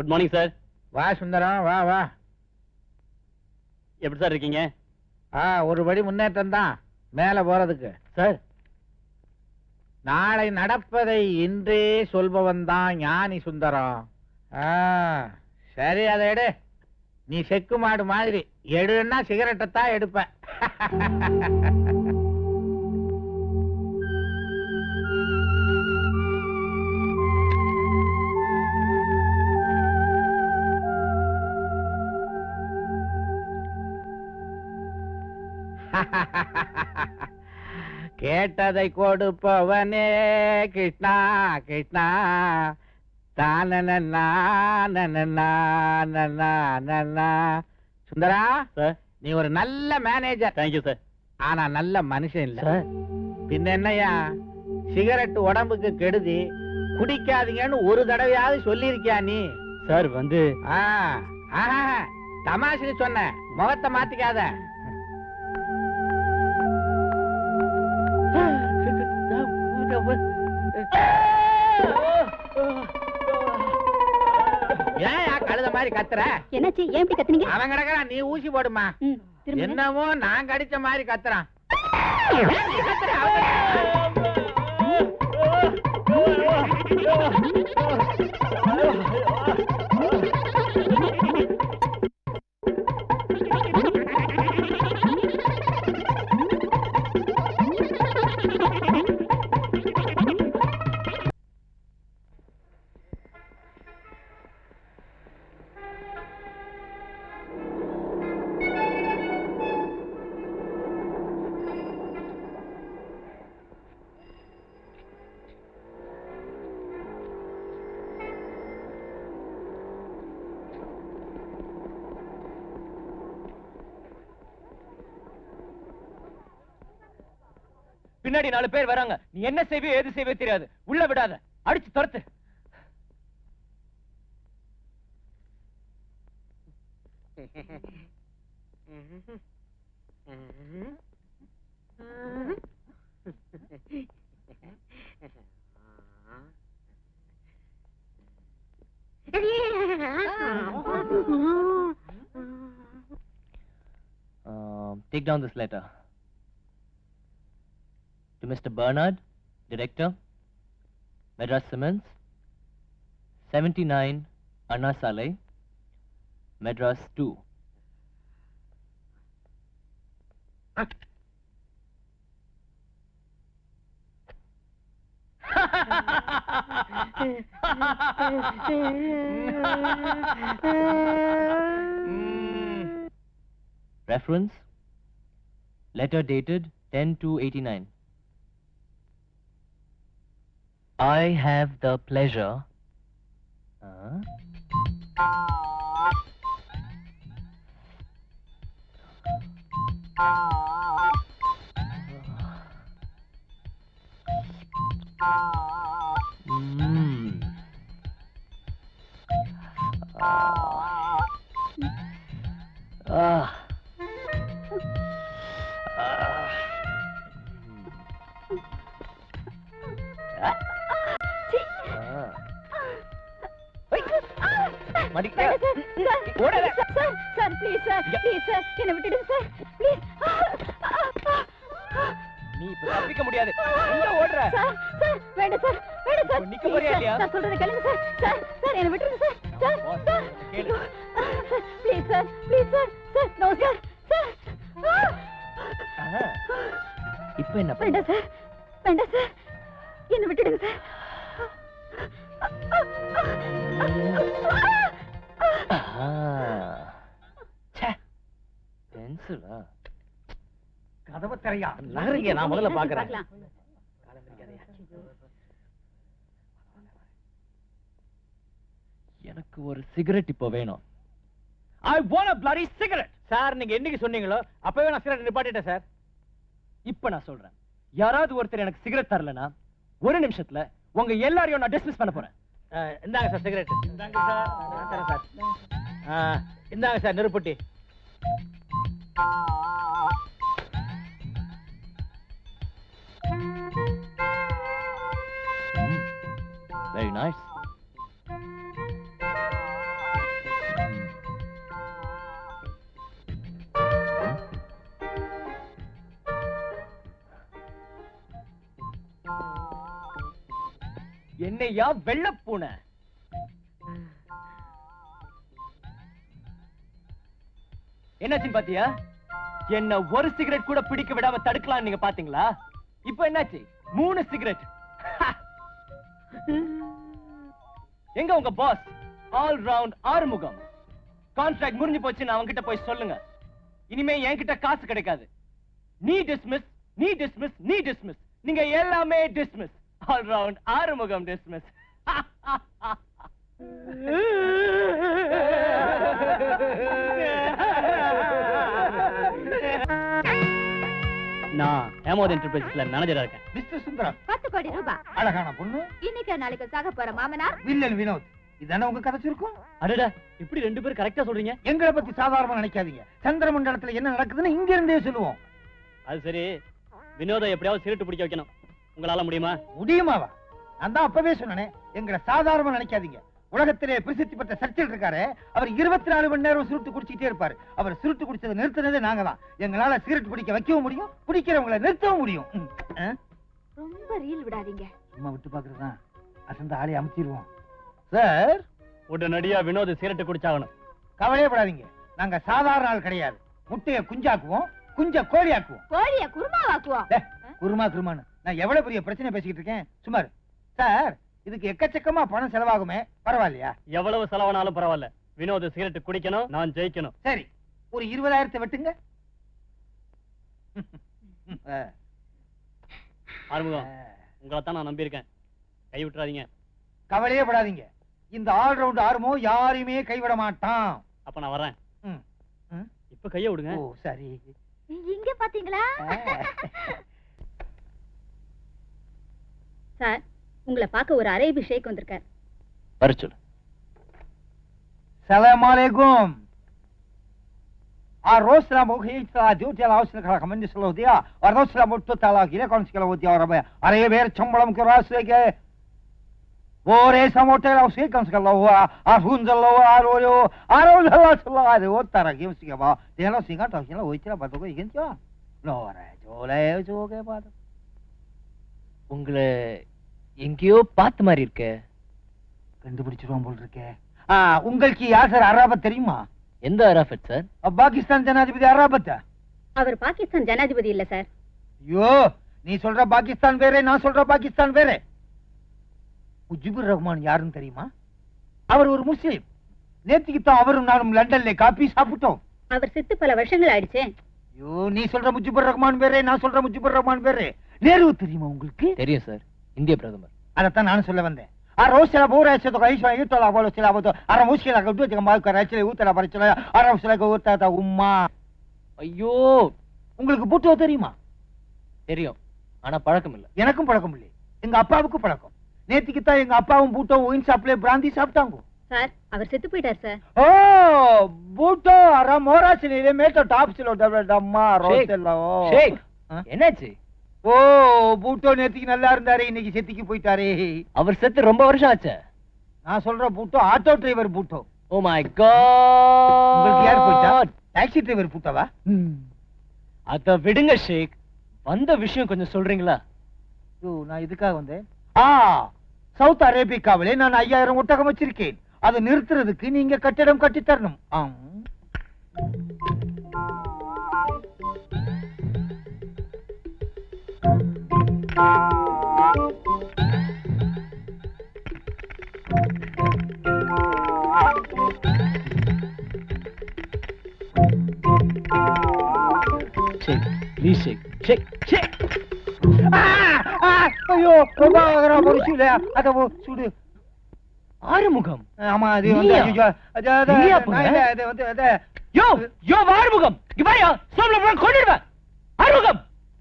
Good morning sir வா சுந்தரம் வா வா. எப்படி சார் இருக்கீங்க? ஆ ஒரு படி முன்னேற்றம் தான். மேலே போறதுக்கு. சார் நாளை நடப்பதை இன்றே சொல்பவன் தான் ஞானி சுந்தரம். ஆ சரி அதை எடு. நீ செக்கு மாடு மாதிரி. எடுன்னா சிகரெட்டை தான் எடுப்ப. கேட்டதை கொடுப்பவனே கிருஷ்ணா கிருஷ்ணா. தானனா சுந்தரா நீ ஒரு நல்ல மேனேஜர் தேங்க்யூ சார் ஆனா நல்ல மனுஷன் இல்ல. சார். பின்ன என்னய்யா? சிகரெட் உடம்புக்கு கெடுதி குடிக்காதீங்கன்னு ஒரு தடவையாவது சொல்லியிருக்கியா நீ? சார் வந்து ஆ, ஆஹா, தமாஷுக்கு சொன்னேன் முகத்தை மாத்திக்காத. மாதிரி கத்துற? என்னாச்சு? ஏன் இப்படி கத்துனீங்க? அவன் கிடக்குறான் நீ ஊசி போடுமா. என்னமோ நான் கடிச்ச மாதிரி கத்துறான். பின்னாடி நாலு பேர் வராங்க. நீ என்ன செய்வே ஏது செய்வே தெரியாது. உள்ள விடாத. அடிச்சு துரத்து. take down this letter. To Mr. Bernard, Director, Madras Simmons, 79 Anna Saleh, Madras 2. Reference Letter dated 10 to 89. I have the pleasure. Uh, மடிக்க ஓடாத. Sir sir please sir please sir என்ன விட்டுடுங்க சார் ப்ளீஸ். நீ இப்ப தப்பிக்க முடியாது. எங்க ஓடுற? சார் சார் வேண்டாம் சார் வேண்டாம் சார். இப்ப நிக்க போறியா இல்லையா? நான் சொல்றத கேளுங்க சார் சார் சார் என்ன விட்டுடுங்க sir sir. Please sir please sir sir no sir. Sir ஆஹா. இப்ப என்ன வேண்டாம் சார் வேண்டாம் சார். என்ன விட்டுடுங்க சார். பென்சிலா கதவு திரையா நகருங்க நான் முதல்ல பாக்குறேன். பார்க்கலாம். எனக்கு ஒரு சிகரெட் இப்போ வேணும். I want a bloody cigarette. சார் நீங்க என்னைக்கு சொன்னீங்களோ அப்பவே நான் சிகரெட் நிப்பாட்டிட்டேன் சார். இப்ப நான் சொல்றேன். யாராவது ஒருத்தர் எனக்கு சிகரெட் தரலனா ஒரு நிமிஷத்துல உங்க எல்லாரையும் நான் டிஸ்மிஸ் பண்ண போறேன். இந்தாங்க சார் சிகரெட் இந்தாங்க சார். நான் தரேன் சார் அஹ், இந்தாங்க சார் நெருப்பட்டி. Mm. Very nice. என்னையா வெள்ளப்பூனை என்னாச்சுன்னு பாத்தியா என்ன ஒரு சிகரெட் கூட பிடிக்க விடாம தடுக்கலாம் நீங்க பாத்தீங்களா? இப்போ என்னாச்சு? மூணு சிகரெட். எங்க உங்க boss all round Arumugam. Contract முடிஞ்சு போச்சு நான் அவங்கிட்ட போய் சொல்லுங்க. இனிமே என்கிட்ட காசு கிடைக்காது. நீ டிஸ்மிஸ் நீ டிஸ்மிஸ் நீ டிஸ்மிஸ் நீங்க எல்லாமே dismiss all round Arumugam dismiss ஏமோத் என்டர்பிரைசஸ்ல மேனேஜரா இருக்கேன். மிஸ்டர் சுந்தரம் பத்து கோடி ரூபாய் அழகான பொண்ணு. இன்னைக்கு நாளைக்கு சாக போற மாமனார். வில்லன் வினோத். இதானே உங்க கதை சுருக்கம்? அடடா இப்படி ரெண்டு பேரும் கரெக்டா சொல்றீங்க. எங்களை பத்தி சாதாரணமா நினைக்காதீங்க. சந்திர மண்டலத்துல என்ன நடக்குதுன்னு இங்க இருந்தே சொல்லுவோம். அது சரி. வினோத எப்படியாவது சிகரெட் பிடிக்க வைக்கணும். உங்களால முடியுமா? முடியுமாவா? நான் தான் அப்பவே சொன்னனே. எங்களை சாதாரணமா நினைக்காதீங்க. உலகத்திலே பிரசித்தி பெற்ற சர்ச்சில் இருக்காரு அவர் இருபத்தி நாலு மணி நேரம் சுருட்டு குடிச்சிட்டே இருப்பாரு. அவர் சுருட்டு குடிச்சதை நிறுத்தினதே நாங்க தான் எங்களால சிகரெட் பிடிக்க வைக்கவும் முடியும் குடிக்கிறவங்களை நிறுத்தவும் முடியும்? ரொம்ப ரீல் விடாதீங்க. சும்மா விட்டு பாக்குறதுதான் அசந்த ஆளை அமைச்சிருவோம் சார்? உடனடியா வினோத் சிகரெட் குடிச்சாகணும். கவலையப்படாதீங்க நாங்க சாதாரண ஆள் கிடையாது. முட்டைய குஞ்சாக்குவோம் குஞ்ச கோழியாக்குவோம். கோழிய குருமாவாக்குவோம். டே, குருமா குருமான்னு. நான் எவ்வளவு பெரிய பிரச்சனை பேசிக்கிட்டு இருக்கேன்? சுமார் சார் இதுக்கு எக்கச்சக்கமா பணம் செலவாகுமே. பரவாயில்லையா? எவ்வளவு செலவானாலும் பரவாயில்ல. வினோத் சிகரெட் குடிக்கணும் நான் ஜெயிக்கணும். சரி ஒரு இருபதாயிரத்தை வெட்டுங்க. ஆறுமுகம் உங்களை தான் நான் நம்பியிருக்கேன். கை விட்டுறாதீங்க. கவலையே படாதீங்க. இந்த ஆல்ரவுண்ட் ஆறுமோ யாரையுமே கைவிட மாட்டான். அப்ப நான் வரேன். இப்ப கைய விடுங்க. ஓ சரி. இங்க பாத்தீங்களா? சார் உங்களை பார்க்க ஒரு அரேபி ஷேக் வந்திருக்கார் வர சொல்லு Salam alaikum. A rosla mo hitla duty la usna kala kamandi slodia. A rosla mo tota la gile kon skala wodi ara ba. Are ver chambalam ke rasle ke. Ore samote la usi kon skala wa. A hunzala wa aro aro la sala ade otara kim siga ba. Tela singa ta kila oitira ba to igen cha. No ara jole joge ba. உங்களை எங்கேயோ பார்த்த மாதிரி இருக்க. கண்டுபிடிச்சிருவான் போல் இருக்கே. உங்களுக்கு யார் sir? Arafat தெரியுமா? எந்த அராஃபத் சார்? பாகிஸ்தான் ஜனாதிபதி அராபத்தா? அவர் பாகிஸ்தான் ஜனாதிபதி இல்ல சார். ஐயோ நீ சொல்ற பாகிஸ்தான் வேற நான் சொல்ற பாகிஸ்தான் வேற. முஜிபுர் ரஹ்மான் யாருன்னு தெரியுமா? அவர் ஒரு முஸ்லீம். நேத்திக்கு தான் அவரும் நானும் லண்டன்ல காபி சாப்பிட்டோம். அவர் செத்து பல வருஷங்கள் ஆயிடுச்சே. ஐயோ நீ சொல்ற முஜிபுர் ரஹ்மான் வேற நான் சொல்ற முஜிபுர் ரஹ்மான் வேற. நேரு தெரியுமா உங்களுக்கு? தெரியும் சார். இந்திய பிரதமர். அதத்தான் நானும் சொல்ல வந்தேன். அரோ சில பூரா சில கைஸ்வா ஈட்டோலா போல சில போதோ அரை முஸ்கில கட்டு வச்சுக்க மாவுக்கு ரச்சில ஊத்தல பறிச்சல அரை சில ஊத்தாத உம்மா. ஐயோ! உங்களுக்கு பூட்டோ தெரியுமா? தெரியும். ஆனா பழக்கம் இல்ல. எனக்கும் பழக்கம் இல்லை எங்க அப்பாவுக்கும் பழக்கம். நேத்திக்கு தான் எங்க அப்பாவும் பூட்டோ ஒயின் ஷாப்ல பிராந்தி சாப்பிட்டாங்க. சார் அவர் செத்து போயிட்டார் சார். ஓ பூட்டோ அரை மோராசினிலே மேட்டோ டாப்ஸ்ல டம்மா ஷேக், என்னாச்சு ஓ பூட்டோ நேத்திக்கு நல்லா இருந்தாரு இன்னைக்கு செத்திக்கு போயிட்டாரே. அவர் செத்து ரொம்ப வருஷம் ஆச்சு. நான் சொல்ற Bhutto auto driver Bhutto. Oh my god யார் போயிட்டா? டாக்ஸி டிரைவர் பூட்டோவா? அத விடுங்க ஷேக். வந்த விஷயம் கொஞ்சம் சொல்றீங்களா? ஐயோ நான் இதுக்காக வந்தேன். ஆ. சவுத் அரேபியாவிலே நான் ஐயாயிரம் ஒட்டகம் வச்சிருக்கேன். அதை நிறுத்துறதுக்கு நீங்க கட்டிடம் கட்டி தரணும் ஆம். ஷேக் ப்ளீஸ் ஷேக் ஷேக் ஷேக் ஆ, ஆ, ஐயோ ரொம்ப ஆகரம் பொரிச்சுல அத சுடு. ஆறுமுகம். ஆமா அது வந்து யோ யோ ஆறுமுகம். இவரையா சோம்ல கொண்டுடுவேன். ஆறுமுகம்.